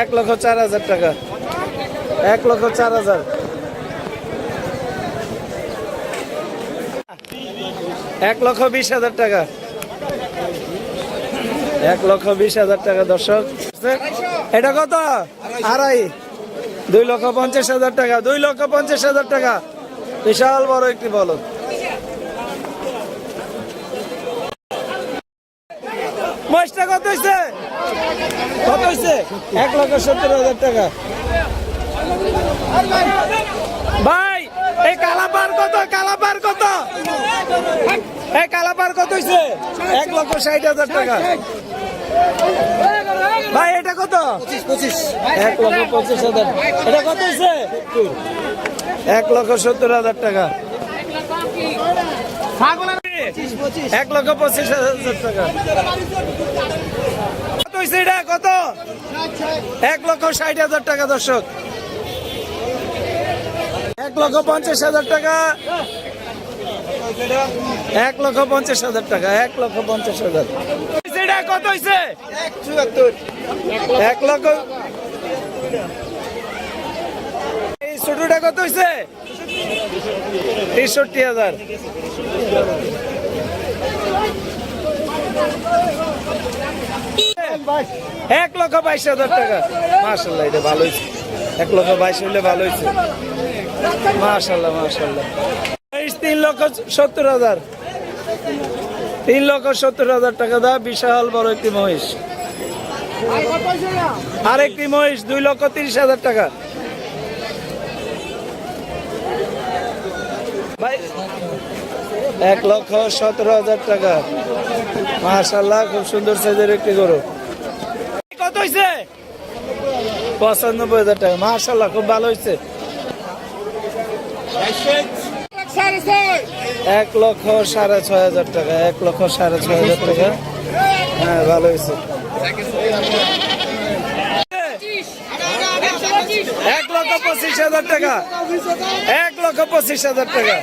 এক লক্ষ চার হাজার টাকা। এক লক্ষ চার হাজার। এক লক্ষ বিশ হাজার টাকা। এক লক্ষ বিশ হাজার টাকা, দর্শক। এটা কত? আড়াই। দুই লক্ষ পঞ্চাশ হাজার টাকা, দুই লক্ষ পঞ্চাশ হাজার টাকা। বিশাল বড় একটি বলদ মহিষটা কত হয়েছে কত হয়েছে এক লক্ষ সত্তর হাজার টাকা। ভাই এই কালাপার কত? কালাপার কত? এই কালাপার কত হয়েছে এক লক্ষ ষাট হাজার টাকা। ভাই এটা কত? এক লক্ষ পঁচিশ হাজার। এটা কত হয়েছে এক লক্ষ সত্তর হাজার টাকা। এক লক্ষ পঁচিশ হাজার টাকা। হয়েছে এটা কত? এক লক্ষ ষাট হাজার টাকা, দর্শক। এক লক্ষ পঞ্চাশ হাজার টাকা। এক লক্ষ পঞ্চাশ হাজার টাকা, এক লক্ষ পঞ্চাশ হাজার। এটা কত হয়েছে এক লক্ষ। এই ছোটটা কত হয়েছে তেষট্টি হাজার। এক লক্ষ বাইশ হাজার টাকা। মার্শাল্লাহ এটা ভালো হয়েছে। এক লক্ষ বাইশ হইলে ভালো হয়েছে। মার্শাল্লাহ মার্শাল্লাহ এই তিন লক্ষ সত্তর হাজার। তিন লক্ষ সত্তর হাজার টাকা দা, বিশাল বড় একটি মহিষ। আর একটি মহিষ, দুই লক্ষ তিরিশ হাজার টাকা। এক লক্ষ সতেরো হাজার টাকা। মাশাল্লাহ খুব সুন্দর সাইজের একটি গরু কত হয়েছে পঁচানব্বই হাজার টাকা মাশাল্লাহ খুব ভালো হয়েছে এক লক্ষ সাড়ে ছয় হাজার টাকা এক লক্ষ সাড়ে ছয় হাজার টাকা হ্যাঁ ভালো হয়েছে এক লক্ষ পঁচিশ হাজার টাকা এক লক্ষ পঁচিশ হাজার টাকা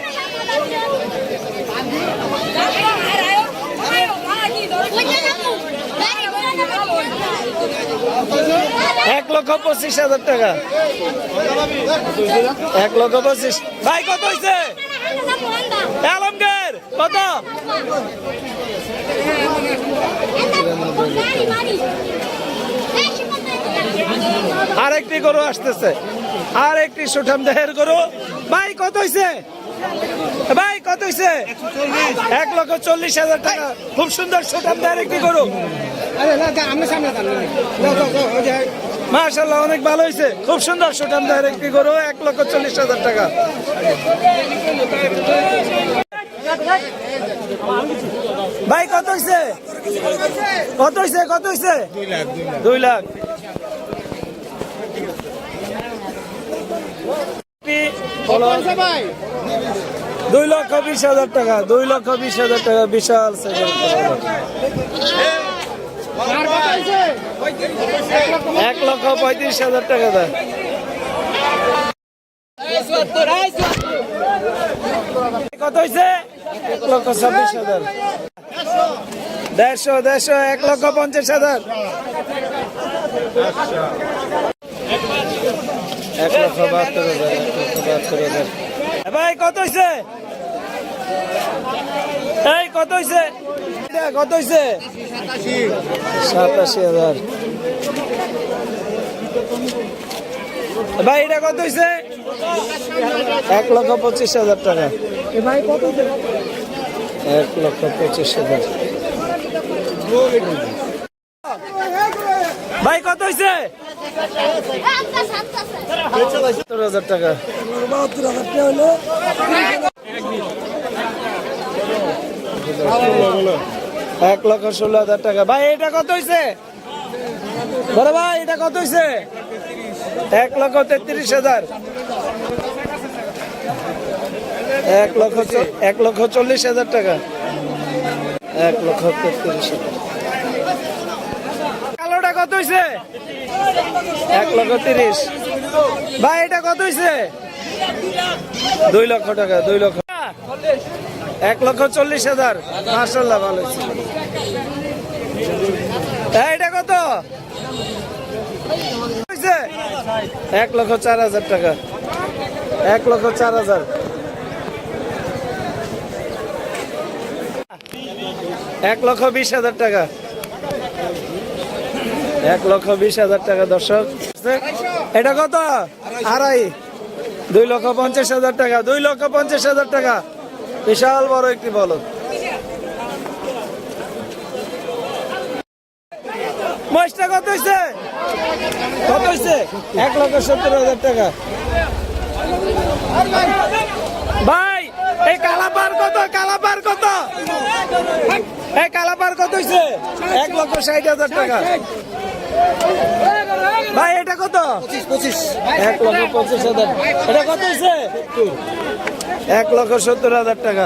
এক লক্ষ পঁচিশ হাজার টাকা। এক লক্ষ পঁচিশ। ভাই, কত হয়েছে আলমগীর, কত? আর একটি গরু আসতেছে। আর একটি সুঠাম দেহের গরু। ভাই, কত হয়েছে ভাই, কত হয়েছে এক লক্ষ চল্লিশ হাজার টাকা। খুব সুন্দর সুঠাম দেহের একটি গরু। মাশাল্লাহ অনেক ভালো হয়েছে খুব সুন্দর সুঠাম দেহের একটি গরু এক লক্ষ চল্লিশ হাজার টাকা। ভাই কত হয়েছে কত হয়েছে কত হয়েছে দুই লাখ। দুই লক্ষ বিশ হাজার টাকা দুই লক্ষ বিশ হাজার টাকা বিশাল। এক লক্ষ পঁয়ত্রিশ হাজার টাকা দেয়। কত হয়েছে এক লক্ষ ছাব্বিশ হাজার। দেড়শো দেড়শো, এক লক্ষ পঞ্চাশ হাজার। হাজার, এক লক্ষ বাহাত্তর হাজার। ভাই, কত হয়েছে এই কত কত হয়েছে সাতাশি হাজার। ভাই এটা কত হয়েছে এক লক্ষ পঁচিশ হাজার টাকা। এক লক্ষ পঁচিশ হাজার। ভাই কত হয়েছে সত্তর হাজার টাকা। এক লক্ষ ষোলো হাজার টাকা। ভাই, এটা কত হয়েছে বড় ভাই, এটা কত হয়েছে এক লক্ষ তেত্রিশ হাজার। এক লক্ষ এক লক্ষ চল্লিশ হাজার টাকা। এক লক্ষ তেত্রিশ হাজার। কালোটা কত হয়েছে এক লক্ষ তিরিশ। ভাই, এটা কত হয়েছে দুই লক্ষ টাকা, দুই লক্ষ। এক লক্ষ চল্লিশ হাজার। মার্শাল্লাহ ভালো এটা কত? এক লক্ষ চার হাজার টাকা। এক লক্ষ চার হাজার। এক লক্ষ বিশ হাজার টাকা। এক লক্ষ বিশ হাজার টাকা, দর্শক। এটা কত? আড়াই। দুই লক্ষ পঞ্চাশ হাজার টাকা, দুই লক্ষ পঞ্চাশ হাজার টাকা। বিশাল বড় একটি বলদ। মহিষটা কত হয়েছে কত হয়েছে এক লক্ষ সত্তর হাজার টাকা। ভাই এই কালাপার কত? কালাপার কত? এই কালাপার কত হয়েছে এক লক্ষ ষাট হাজার টাকা। ভাই এটা কত? পঁচিশ এক লক্ষ পঁচিশ হাজার। এটা কত হয়েছে এক লক্ষ সত্তর হাজার টাকা।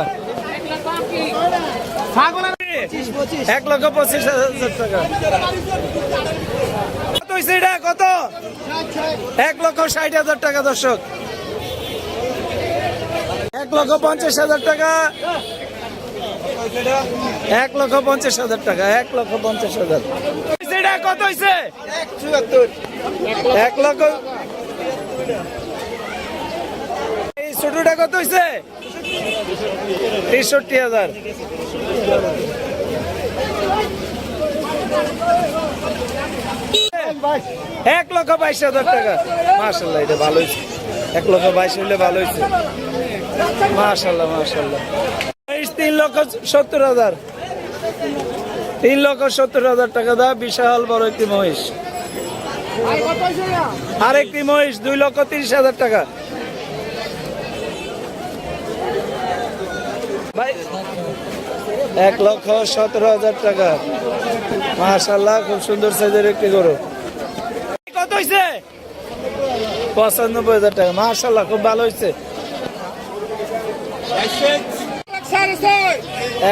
এক লক্ষ পঁচিশ হাজার টাকা। কত হয়েছে এটা? কত? এক লক্ষ ষাট হাজার টাকা, দর্শক। এক লক্ষ পঞ্চাশ হাজার টাকা। এক লক্ষ পঞ্চাশ হাজার টাকা, এক লক্ষ পঞ্চাশ হাজার। কত হয়েছে এক লক্ষ ছোটটা কত হয়েছে তেষট্টি হাজার। এক লক্ষ বাইশ হাজার টাকা। মার্শাল্লাহ এটা ভালো হয়েছে এক লক্ষ বাইশ হইলে ভালো হয়েছে মার্শাল্লাহ মার্শাল্লাহ বাইশ, তিন লক্ষ সত্তর হাজার। তিন লক্ষ সত্তর হাজার টাকা দা, বিশাল বড় একটি মহিষ। আরেকটি মহিষ, দুই লক্ষ তিরিশ হাজার টাকা। এক লক্ষ সতেরো হাজার টাকা। মাশাল্লাহ খুব সুন্দর সাইজের একটি গরু। কত হয়েছে পঁচানব্বই হাজার টাকা মাশাল্লাহ খুব ভালো হয়েছে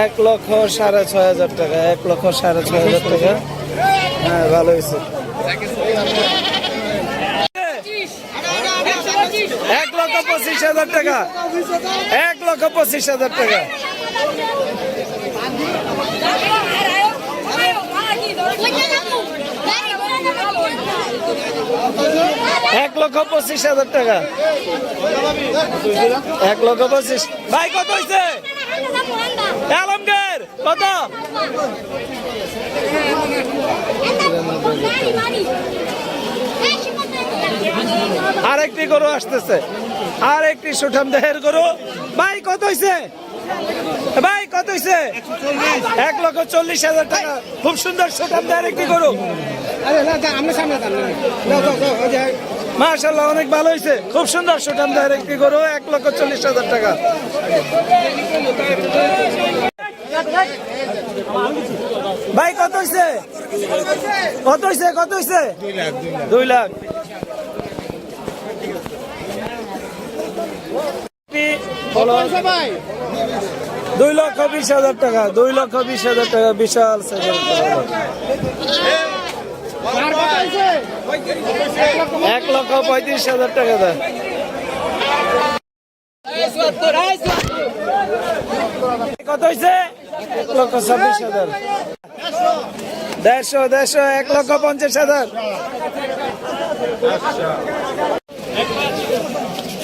এক লক্ষ সাড়ে ছয় হাজার টাকা এক লক্ষ সাড়ে ছয় হাজার টাকা। হ্যাঁ ভালো হয়েছে এক লক্ষ পঁচিশ হাজার টাকা। এক লক্ষ পঁচিশ হাজার টাকা। এক লক্ষ পঁচিশ হাজার টাকা। এক লক্ষ পঁচিশ। ভাই, কত হয়েছে আলমগীর, কত? আরেকটি গরু আসতেছে। আর একটি সুঠাম দেহের গরু। ভাই, কত হয়েছে ভাই, কত হয়েছে এক লক্ষ চল্লিশ হাজার টাকা। খুব সুন্দর সুঠাম দেহের একটি গরু। মাশাল্লাহ অনেক ভালো হয়েছে খুব সুন্দর সুঠাম দেহের একটি গরু, এক লক্ষ চল্লিশ হাজার টাকা। ভাই, কত হয়েছে কত হয়েছে কত হয়েছে দুই লাখ। দুই লক্ষ বিশ হাজার টাকা দুই লক্ষ বিশ হাজার টাকা বিশাল এক লক্ষ পঁয়ত্রিশ হাজার টাকা দেয় কত হয়েছে? এক লক্ষ ছাব্বিশ হাজার। দেড়শো দেড়শো এক লক্ষ পঞ্চাশ হাজার।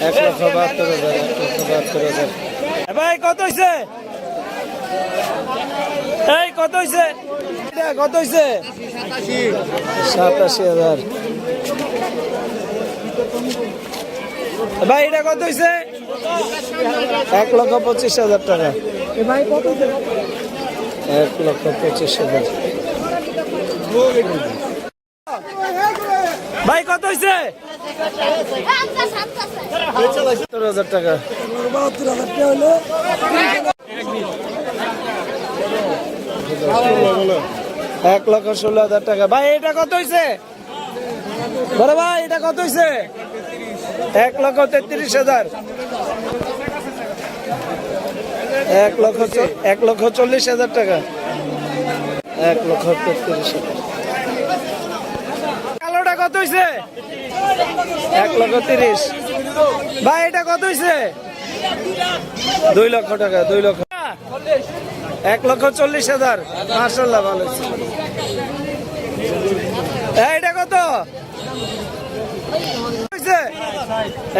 এক লক্ষ বাহাত্তর হাজার এক লক্ষ বাহাত্তর হাজার ভাই কত হয়েছে এই কত হয়েছে এটা কত হয়েছে সাতাশি হাজার। ভাই এটা কত হয়েছে এক লক্ষ পঁচিশ হাজার টাকা। ভাই কত এক লক্ষ পঁচিশ হাজার। ভাই কত হয়েছে এক লক্ষ ষোলো হাজার টাকা। ভাই, এটা কত হয়েছে বড় ভাই, এটা কত হয়েছে এক লক্ষ তেত্রিশ হাজার। এক লক্ষ এক লক্ষ চল্লিশ হাজার টাকা। এক লক্ষ তেত্রিশ হাজার। কালোটা কত হয়েছে এক লক্ষ তিরিশ। ভাই, এটা কত হয়েছে দুই লক্ষ টাকা, দুই লক্ষ। এক লক্ষ চল্লিশ হাজার। মার্শাল্লাহ ভালো এটা কত?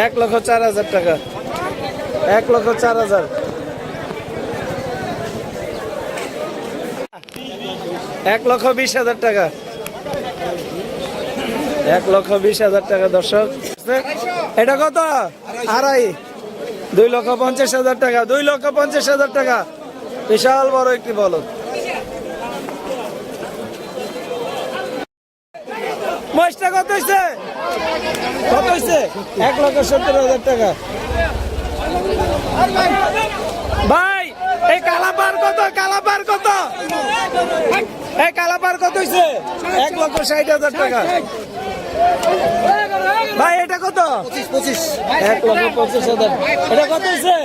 এক লক্ষ চার হাজার টাকা। এক লক্ষ চার হাজার। এক লক্ষ বিশ হাজার টাকা। এক লক্ষ বিশ হাজার টাকা, দর্শক। এটা কত? আড়াই। দুই লক্ষ পঞ্চাশ হাজার টাকা, দুই লক্ষ পঞ্চাশ হাজার টাকা। বিশাল বড় একটি বলদ। কত হয়েছে কত হয়েছে এক লক্ষ সত্তর হাজার টাকা। ভাই, এই কালাপার কত? কালাপার কত? এই কালাপার কত হয়েছে এক লক্ষ ষাট হাজার টাকা। ভাই এটা কত? পঁচিশ এক লক্ষ পঁচিশ হাজার। এটা কত হয়েছে?